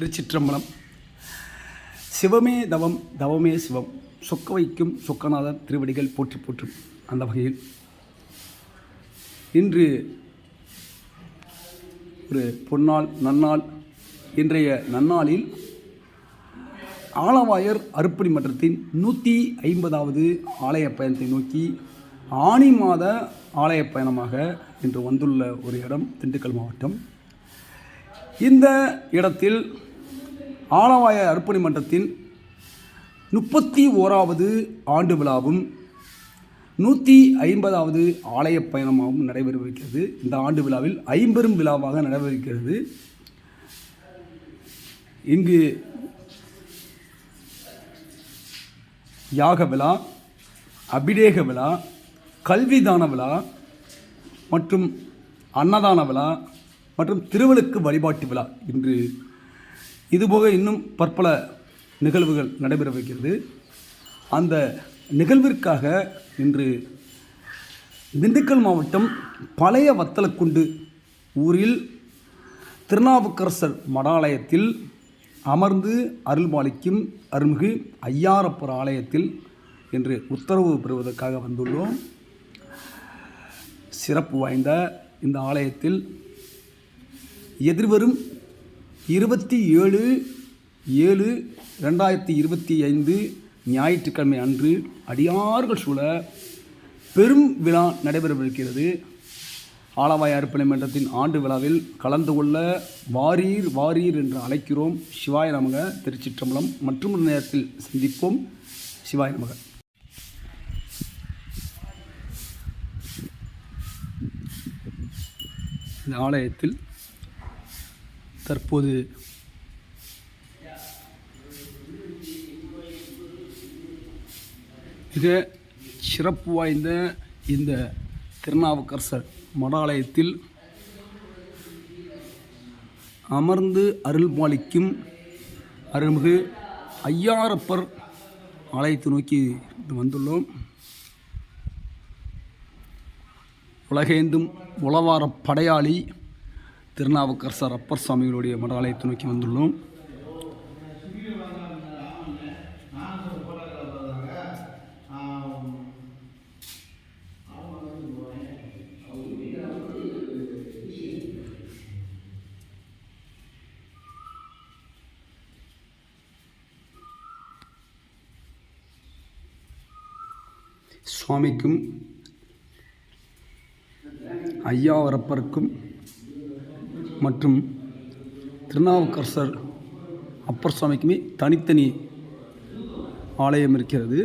திருச்சிற்றம்பலம். சிவமே தவம் தவமே சிவம். சொக்க வைக்கும் சொக்கநாதர் திருவடிகள் போற்றி போற்றும் அந்த வகையில். இன்று ஒரு பொன்னாள் நன்னாள் இன்றைய நன்னாளில் ஆலவாயர் அருப்பணி மன்றத்தின் நூற்றி ஐம்பதாவது ஆலய பயணத்தை நோக்கி ஆனி மாத ஆலய பயணமாக இன்று வந்துள்ள ஒரு இடம் திண்டுக்கல் மாவட்டம். இந்த இடத்தில் ஆலவாய அர்ப்பணி மன்றத்தின் முப்பத்தி ஓராவது ஆண்டு விழாவும் நூற்றி ஐம்பதாவது ஆலய பயணமாகவும் நடைபெறவிருக்கிறது. இந்த ஆண்டு விழாவில் ஐம்பெரும் விழாவாக நடைபெறுகிறது இங்கு யாக விழா அபிடேக விழா கல்விதான விழா மற்றும் அன்னதான விழா மற்றும் திருவிளக்கு வழிபாட்டு விழா இன்று இதுபோக இன்னும் பற்பல நிகழ்வுகள் நடைபெற வைக்கிறது அந்த நிகழ்விற்காக இன்று திண்டுக்கல் மாவட்டம் பழைய வத்தலக்குண்டு ஊரில் திருநாவுக்கரசர் மடாலயத்தில் அமர்ந்து அருள்பாலிக்கும் அருள்மிகு ஐயாரப்பர் ஆலயத்தில் இன்று உத்தரவு பெறுவதற்காக வந்துள்ளோம். சிறப்பு வாய்ந்த இந்த ஆலயத்தில் எதிர்வரும் இருபத்தி ஏழு ஏழு ரெண்டாயிரத்தி இருபத்தி ஐந்து ஞாயிற்றுக்கிழமை அன்று அடியார்கள் சூழ பெரும் விழா நடைபெறவிருக்கிறது. ஆலவாய் அர்ப்பணை மன்றத்தின் ஆண்டு விழாவில் கலந்து கொள்ள வாரீர் வாரீர் என்று அழைக்கிறோம். சிவாய நமக திருச்சிற்றம்பலம் மற்றும் ஒரு நேரத்தில் சந்திப்போம். சிவாய நமக. இந்த ஆலயத்தில் தற்போது மிக சிறப்பு வாய்ந்த இந்த திருநாவுக்கரசர் மடாலயத்தில் அமர்ந்து அருள்மாளிக்கும் அருள்மிகு ஐயாரப்பர் ஆலயத்தை நோக்கி வந்துள்ளோம். உலகேந்தும் உளவார படையாளி திருநாவுக்கரசர் அப்பர் சுவாமிகளுடைய மடாலயத்தை நோக்கி வந்துள்ளோம். சுவாமிக்கும் ஐயாவரப்பருக்கும் மற்றும் திருநாவுக்கரசர் அப்பர் சுவாமிக்குமே தனித்தனி ஆலயம் இருக்கிறது.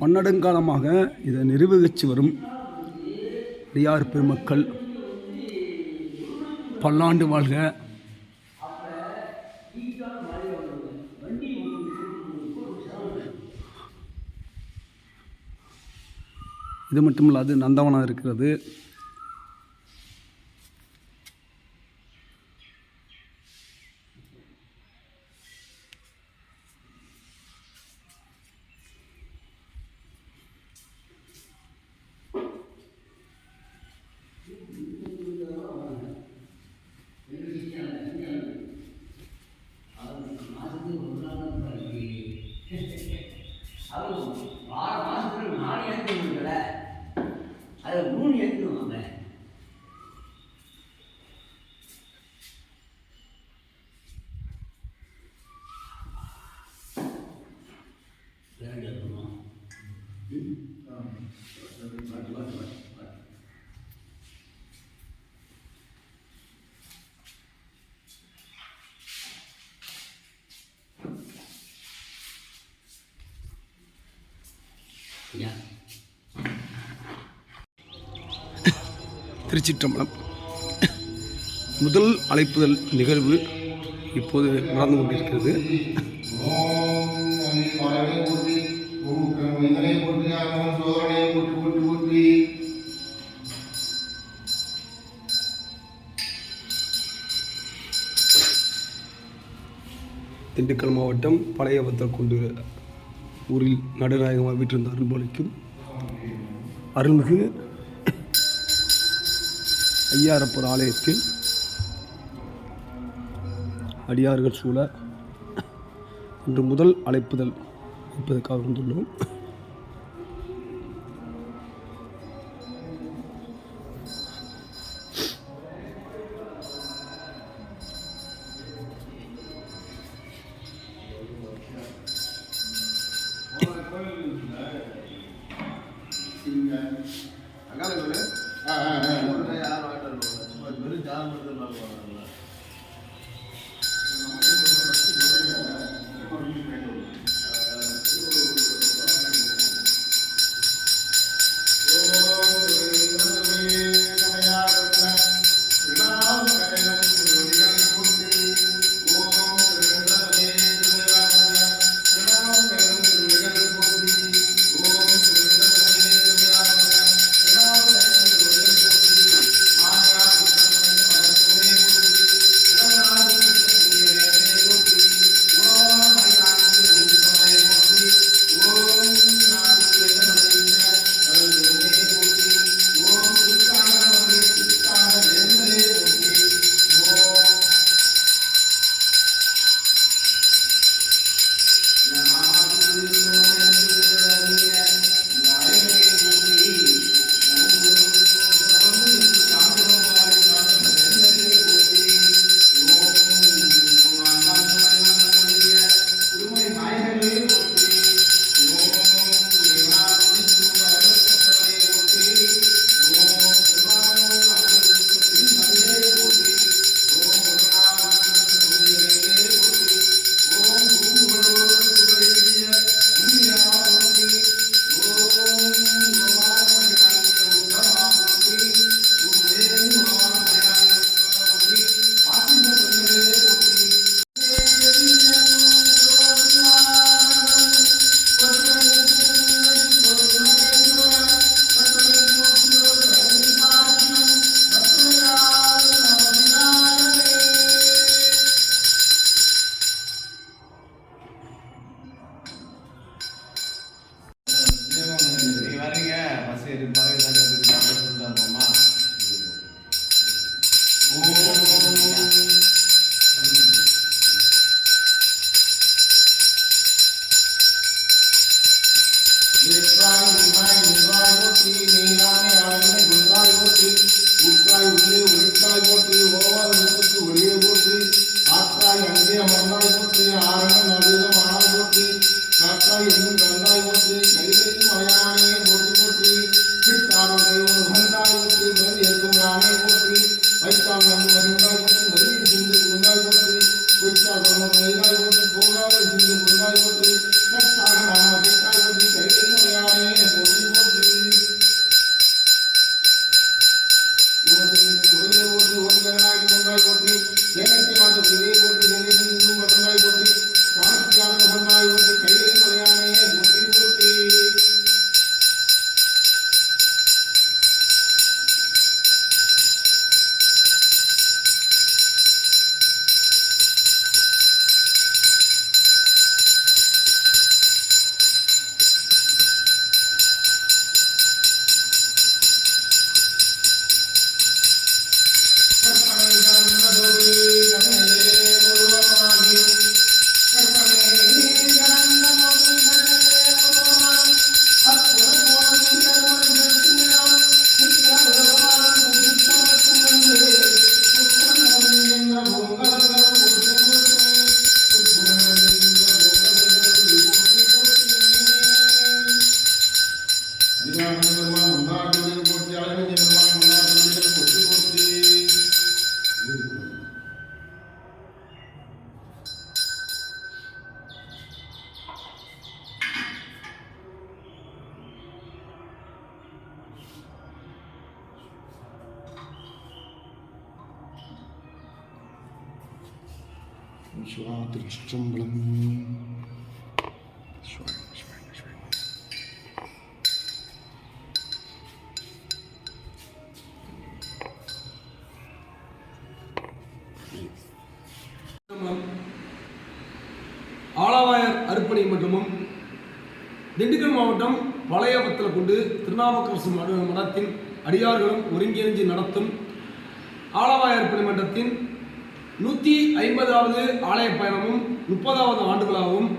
பன்னெடுங்காலமாக இதை நிர்வகித்து வரும் அடியார் பெருமக்கள் பல்லாண்டு வாழ்க. இது மட்டும் இல்லாது நந்தவனம் இருக்கிறது. திருச்சிற்றம்பலம். முதல் அழைப்புதல் நிகழ்வு இப்போது நடந்து கொண்டிருக்கிறது. திண்டுக்கல் மாவட்டம் பழைய வத்தல்குண்டு ஊரில் நடுநாயகமாக வீற்றிருந்த அருள்பாலிக்கும் அருள்மிகு ஐயாரப்பர் ஆலயத்தில் அடியார்கள் சூழ இன்று முதல் அழைப்புதல் வைப்பதற்காக வந்துள்ளோம். ஆ ஆ ஆ. நீங்க சிவா திருச்சிற்றம்பலம் அருப்பணி சிவா ஆலாவாயர் மன்றமும் திண்டுக்கல் மாவட்டம் பழையபத்தில் கொண்டு திருநாவுக்கரசு மடத்தின் அடியார்களும் ஒருங்கிணைந்து நடத்தும் ஆலவாயர் பணிமன்றத்தின் நூற்றி ஐம்பதாவது ஆலய பயணமும் முப்பதாவது ஆண்டுகளாகவும்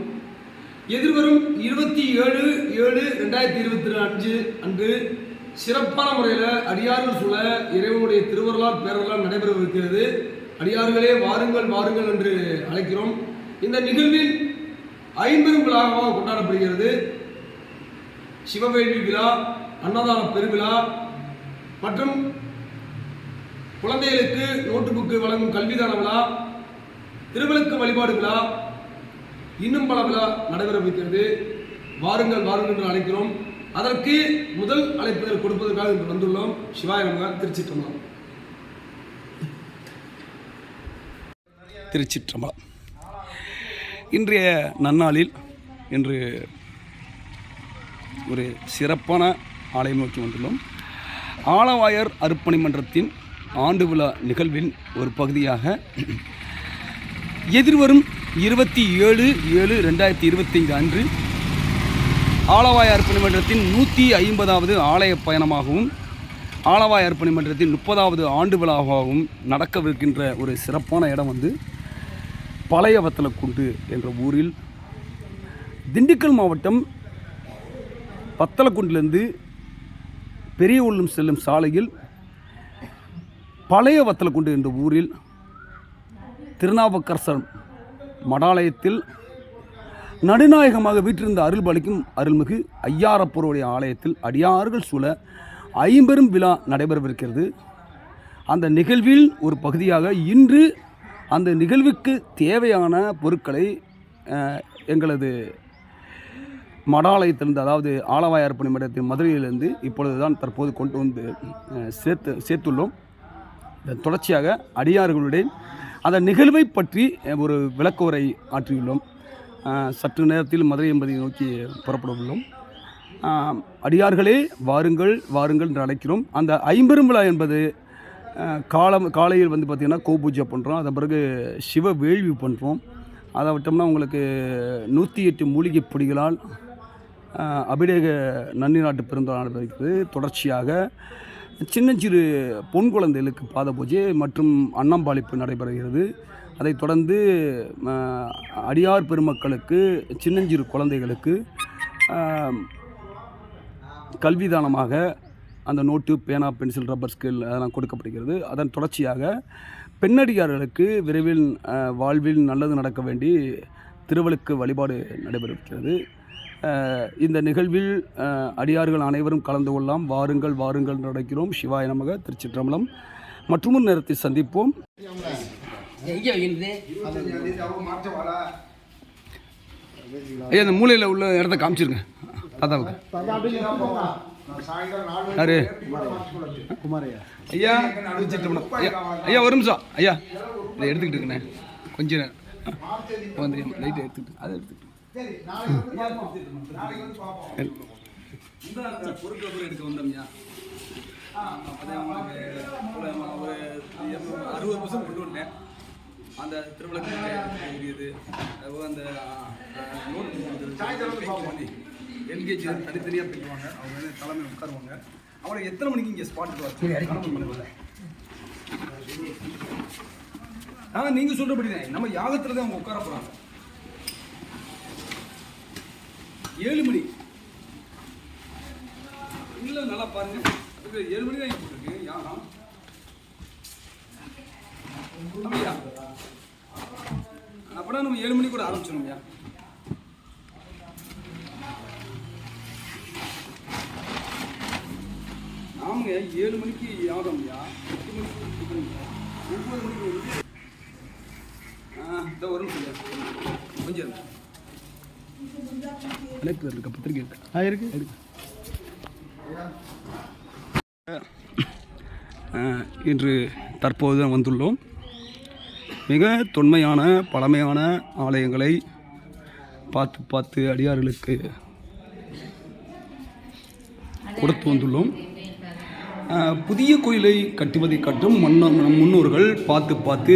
எதிர்வரும் இருபத்தி ஏழு ஏழு ரெண்டாயிரத்தி இருபத்தி அஞ்சு அன்று சிறப்பான முறையில் அடியார்கள் சூழ இறைவனுடைய திருவருளால் பேரலால் நடைபெறவிருக்கிறது. அடியார்களே வாருங்கள் வாருங்கள் என்று அழைக்கிறோம். இந்த நிகழ்வில் ஐம்பெரும் விழாவாக கொண்டாடப்படுகிறது. சிவவேள்வி விழா அன்னதான பெருவிழா மற்றும் குழந்தைகளுக்கு நோட்டு புக்கு வழங்கும் கல்விதான விழா வழிபாடுகளா வழிபாடு விழா இன்னும் பல விழா நடைபெறவிருக்கிறது வாருங்கள் வாருங்கள் என்று அழைக்கிறோம். அதற்கு முதல் அழைப்புதல் கொடுப்பதற்காக இன்று வந்துள்ளோம். சிவாய நமக திருச்சிற்றம்பலம். திருச்சிற்றம்பலம். இன்றைய நன்னாளில் இன்று ஒரு சிறப்பான ஆலயம் நோக்கி வந்துள்ளோம். ஆலவாயர் அர்ப்பணி மன்றத்தின் ஆண்டு விழா நிகழ்வின் ஒரு பகுதியாக எதிர்வரும் இருபத்தி ஏழு ஏழு ரெண்டாயிரத்தி இருபத்தைந்து அன்று ஆலவாய் அர்ப்பணி மன்றத்தின் நூற்றி ஐம்பதாவது ஆலய பயணமாகவும் ஆலவாய் அர்ப்பணி மன்றத்தின் முப்பதாவது ஆண்டு விழாவாகவும் நடக்கவிருக்கின்ற ஒரு சிறப்பான இடம் வந்து பழைய வத்தலக்குண்டு என்ற ஊரில் திண்டுக்கல் மாவட்டம் வத்தலக்குண்டிலிருந்து பெரிய உள்ளம் செல்லும் சாலையில் பழைய வத்தலக்குண்டு என்ற ஊரில் திருநாவுக்கரசர் மடாலயத்தில் நடுநாயகமாக வீற்றிருந்த அருள் பலிக்கும் அருள்மிகு ஐயாரப்பருடைய ஆலயத்தில் அடியார்கள் சூழ ஐம்பெரும் விழா நடைபெறவிருக்கிறது. அந்த நிகழ்வில் ஒரு பகுதியாக இன்று அந்த நிகழ்வுக்கு தேவையான பொருட்களை எங்களது மடாலயத்திலிருந்து அதாவது ஆலவாயார் பணிமடத்தின் மதுரையிலிருந்து இப்பொழுது தான் தற்போது கொண்டு வந்து சேர்த்து சேர்த்துள்ளோம். தொடர்ச்சியாக அடியார்களுடைய அந்த நிகழ்வை பற்றி ஒரு விளக்கோரை ஆற்றியுள்ளோம். சற்று நேரத்தில் மதுரை என்பதை நோக்கி புறப்பட உள்ளோம். அடியார்களே வாருங்கள் வாருங்கள் என்று அழைக்கிறோம். அந்த ஐம்பெரும் விழா என்பது காலம் காலையில் வந்து பார்த்திங்கன்னா கோபூஜை பண்ணுறோம் அதன் பிறகு சிவ வேள்வி பண்ணுறோம் அதை விட்டோம்னா உங்களுக்கு நூற்றி எட்டு மூலிகை பொடிகளால் அபிடேக நன்னிநாட்டு பெருந்தொழ நடைபெறுகிறது தொடர்ச்சியாக சின்னஞ்சிறு பொன் குழந்தைகளுக்கு பாத பூஜை மற்றும் அன்னம்பாளிப்பு நடைபெறுகிறது. அதைத் தொடர்ந்து அடியார் பெருமக்களுக்கு சின்னஞ்சிறு குழந்தைகளுக்கு கல்விதானமாக அந்த நோட்டு பேனா பென்சில் ரப்பர் ஸ்கேல் அதெல்லாம் கொடுக்கப்படுகிறது. அதன் தொடர்ச்சியாக பெண்ணடியார்களுக்கு விரைவில் வாழ்வில் நல்லது நடக்க வேண்டி திருவழுக்கு வழிபாடு நடைபெறுகிறது. இந்த நிகழ்வில் அடியார்கள் அனைவரும் கலந்து கொள்ளலாம். வாருங்கள் வாருங்கள் அழைக்கிறோம். சிவாய நமக திருச்சிற்றம்பலம். மற்றும் நேரத்தில் சந்திப்போம். ஐயா இந்த மூலையில் உள்ள இடத்த காமிச்சிருங்க. தாத்தாவுக்கு யாரு? ஐயா ஐயா ஐயா ஒரு நிமிஷம். ஐயா இதை எடுத்துக்கிட்டு இருக்கண்ணே கொஞ்சம் நேரம். லைட்டை எடுத்துக்கிட்டு. அதை எடுத்துக்கிட்டு. பொருட்கள் எடுக்க வந்தோம்யா. அப்போதான் உங்களுக்கு ஒரு அறுபது வருஷம் கொண்டு வந்தேன். அந்த திருவிழா இது அந்த நோட்டு எல்கேஜி தனித்தனியாக பிரிக்குவாங்க அவங்க வந்து தலைமை உட்காருவாங்க. அவங்களை எத்தனை மணிக்கு இங்கே ஸ்பாட்டுக்கு வச்சு ஆ நீங்கள் சொல்கிறபடி தான் நம்ம யாகத்தில் தான் அவங்க உட்கார போகிறாங்க ஏழு மணி. இல்லை நல்லா பாருங்க. அதுக்கு ஏழு மணி தான் இருக்கு யாகம் அப்படியா? அப்படின்னா நம்ம ஏழு மணி கூட ஆரம்பிச்சிடணும்யா நாமங்க ஏழு மணிக்கு யாகம் ஐயா. எட்டு மணிக்கு ஒன்பது மணிக்கு வந்து ஆ இந்த ஒரு நிமிஷம் கொஞ்சம் அழைப்பு பத்திரிக்கை இருக்கு ஆ இருக்கு இன்று தற்போது வந்துள்ளோம். மிக தொன்மையான பழமையான ஆலயங்களை பார்த்து பார்த்து அடியார்களுக்கு கொடுத்து வந்துள்ளோம். புதிய கோயிலை கட்டுவதை காட்டும் முன்னோர்கள் பார்த்து பார்த்து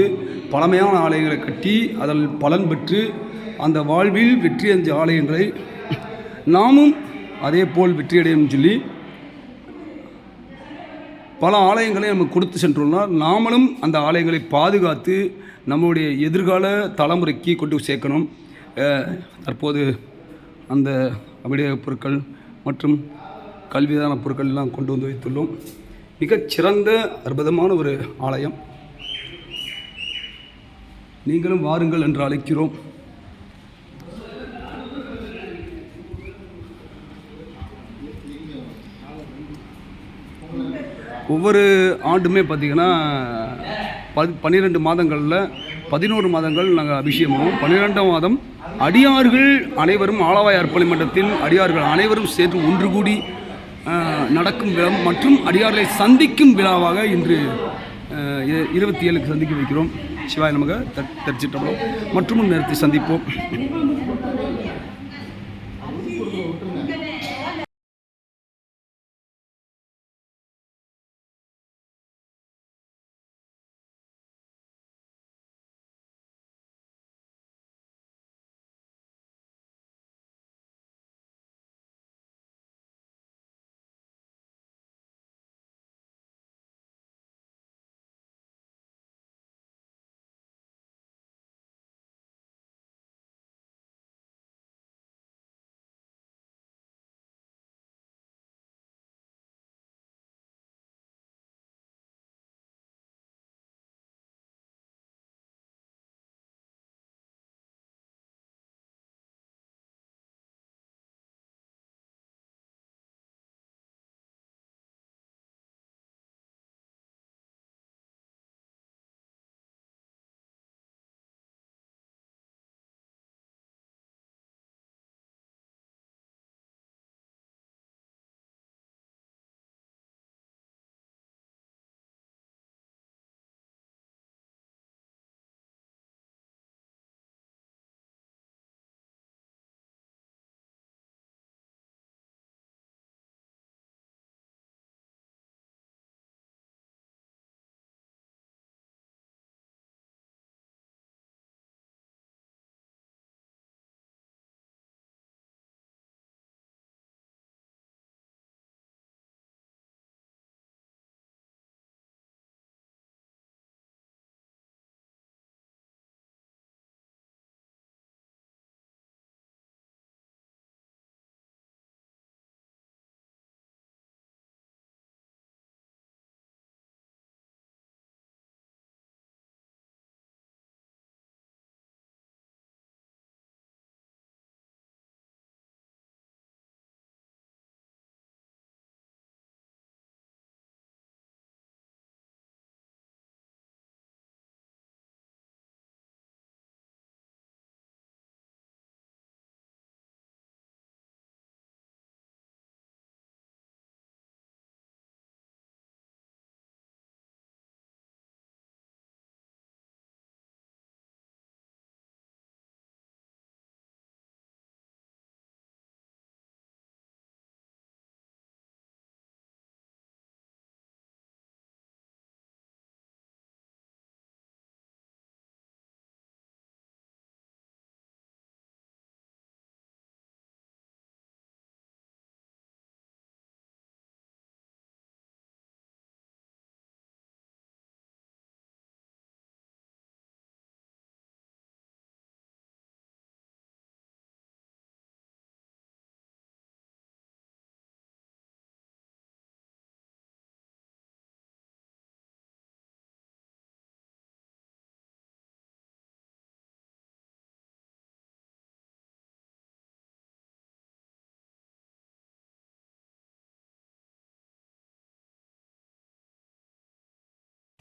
பழமையான ஆலயங்களை கட்டி அதில் பலன் பெற்று அந்த வாழ்வில் வெற்றியடைஞ்ச ஆலயங்களை நாமும் அதே போல் வெற்றியடையும் சொல்லி பல ஆலயங்களை நம்ம கொடுத்து சென்றுள்ளோம் நாமளும் அந்த ஆலயங்களை பாதுகாத்து நம்முடைய எதிர்கால தலைமுறைக்கு கொண்டு சேர்க்கணும். தற்போது அந்த விடய பொருட்கள் மற்றும் கல்விதான பொருட்கள் எல்லாம் கொண்டு வந்து வைத்துள்ளோம். மிகச்சிறந்த அற்புதமான ஒரு ஆலயம். நீங்களும் வாருங்கள் என்று அழைக்கிறோம். ஒவ்வொரு ஆண்டுமே பார்த்திங்கன்னா பதி பன்னிரெண்டு மாதங்களில் பதினோரு மாதங்கள் நாங்கள் அபிஷேகம் பண்ணுவோம் பன்னிரெண்டாம் மாதம் அடியார்கள் அனைவரும் ஆலவாய் அர்ப்பணி மன்றத்தில் அடியார்கள் அனைவரும் சேர்ந்து ஒன்று கூடி நடக்கும் விழா மற்றும் அடியார்களை சந்திக்கும் விழாவாக இன்று இருபத்தி ஏழுக்கு சந்திக்க வைக்கிறோம். சிவாய் நமக்கு தரிச்சிட்டோம் மற்றும் நேரத்தை சந்திப்போம்.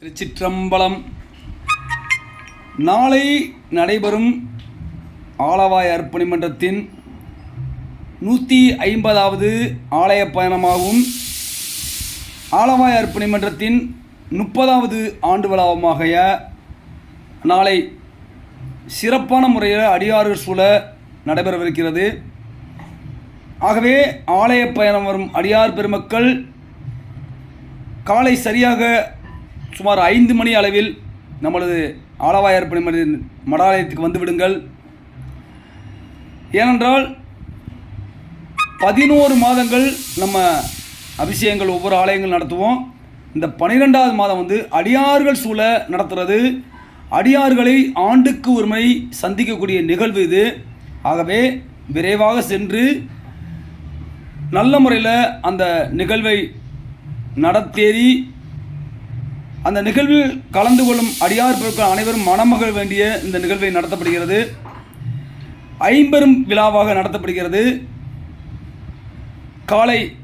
திருச்சிற்றம்பலம். நாளை நடைபெறும் ஆலவாய் அர்ப்பணி மன்றத்தின் நூற்றி ஐம்பதாவது ஆலய பயணமாகவும் ஆலவாய் அர்ப்பணி மன்றத்தின் முப்பதாவது ஆண்டு விழாவுமாக நாளை சிறப்பான முறையில் அடியார்கள் சூழ நடைபெறவிருக்கிறது. ஆகவே ஆலய பயணம் வரும் அடியார் பெருமக்கள் காலை சரியாக சுமார் ஐந்து மணி அளவில் நம்மளது ஆலவாயர்ப்பணி மட- மடாலயத்துக்கு வந்து விடுங்கள் ஏனென்றால் பதினோரு மாதங்கள் நம்ம அபிஷேகங்கள் ஒவ்வொரு ஆலயங்கள் நடத்துவோம். இந்த பனிரெண்டாவது மாதம் வந்து அடியார்கள் சூழ நடத்துறது. அடியார்களை ஆண்டுக்கு ஒரு முறை சந்திக்கக்கூடிய நிகழ்வு இது. ஆகவே விரைவாக சென்று நல்ல முறையில் அந்த நிகழ்வை நடத்தேறி அந்த நிகழ்வில் கலந்து கொள்ளும் அடியார் பெருக்கள் அனைவரும் மணமகள் வேண்டிய இந்த நிகழ்வை நடத்தப்படுகிறது. ஐம்பெரும் விழாவாக நடத்தப்படுகிறது. காலை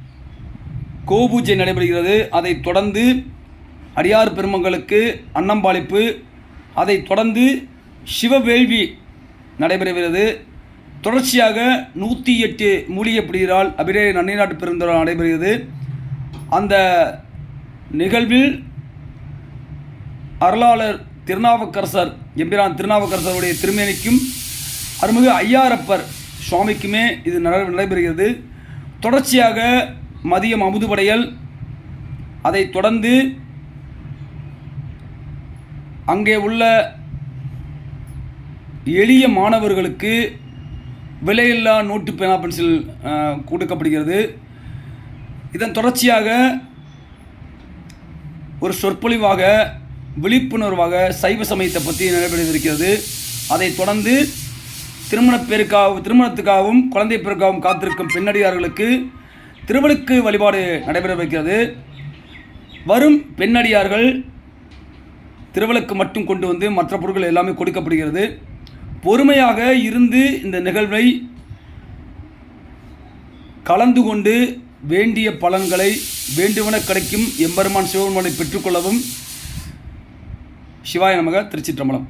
கோபூஜை நடைபெறுகிறது. அதைத் தொடர்ந்து அடியார் பெருமங்களுக்கு அன்னம்பாளிப்பு அதைத் தொடர்ந்து சிவவேள்வி நடைபெறுகிறது. தொடர்ச்சியாக நூற்றி எட்டு மூலிகை பிடிகிறால் அபிரே நன்னிநாட்டு பெருந்தொடர் நடைபெறுகிறது. அந்த நிகழ்வில் அருளாளர் திருநாவுக்கரசர் எம்பிரான் திருநாவுக்கரசருடைய திருமேனிக்கும் அருள்மிகு ஐயாரப்பர் சுவாமிக்குமே இது நட- நடைபெறுகிறது. தொடர்ச்சியாக மதியம் அமுதுபடையல். அதை தொடர்ந்து அங்கே உள்ள எளிய மாணவர்களுக்கு விலையில்லா நோட்டு பேனா பென்சில் கொடுக்கப்படுகிறது. இதன் தொடர்ச்சியாக ஒரு சொற்பொழிவாக விழிப்புணர்வாக சைவ சமயத்தை பற்றி நடைபெறவிருக்கிறது அதைத் தொடர்ந்து திருமணப் பேருக்காகவும் திருமணத்துக்காகவும் குழந்தை பேருக்காகவும் காத்திருக்கும் பெண்ணடியார்களுக்கு திருவழுக்கு வழிபாடு நடைபெறவிருக்கிறது வரும் பெண்ணடியார்கள் திருவிழுக்கு மட்டும் கொண்டு வந்து மற்ற பொருட்கள் எல்லாமே கொடுக்கப்படுகிறது. பொறுமையாக இருந்து இந்த நிகழ்வை கலந்து கொண்டு வேண்டிய பலன்களை வேண்டுவன கிடைக்கும் எம்பெருமான் சிவபெருமானை பெற்றுக்கொள்ளவும் சிவாய நமக திருச்சிற்றம்பலம்.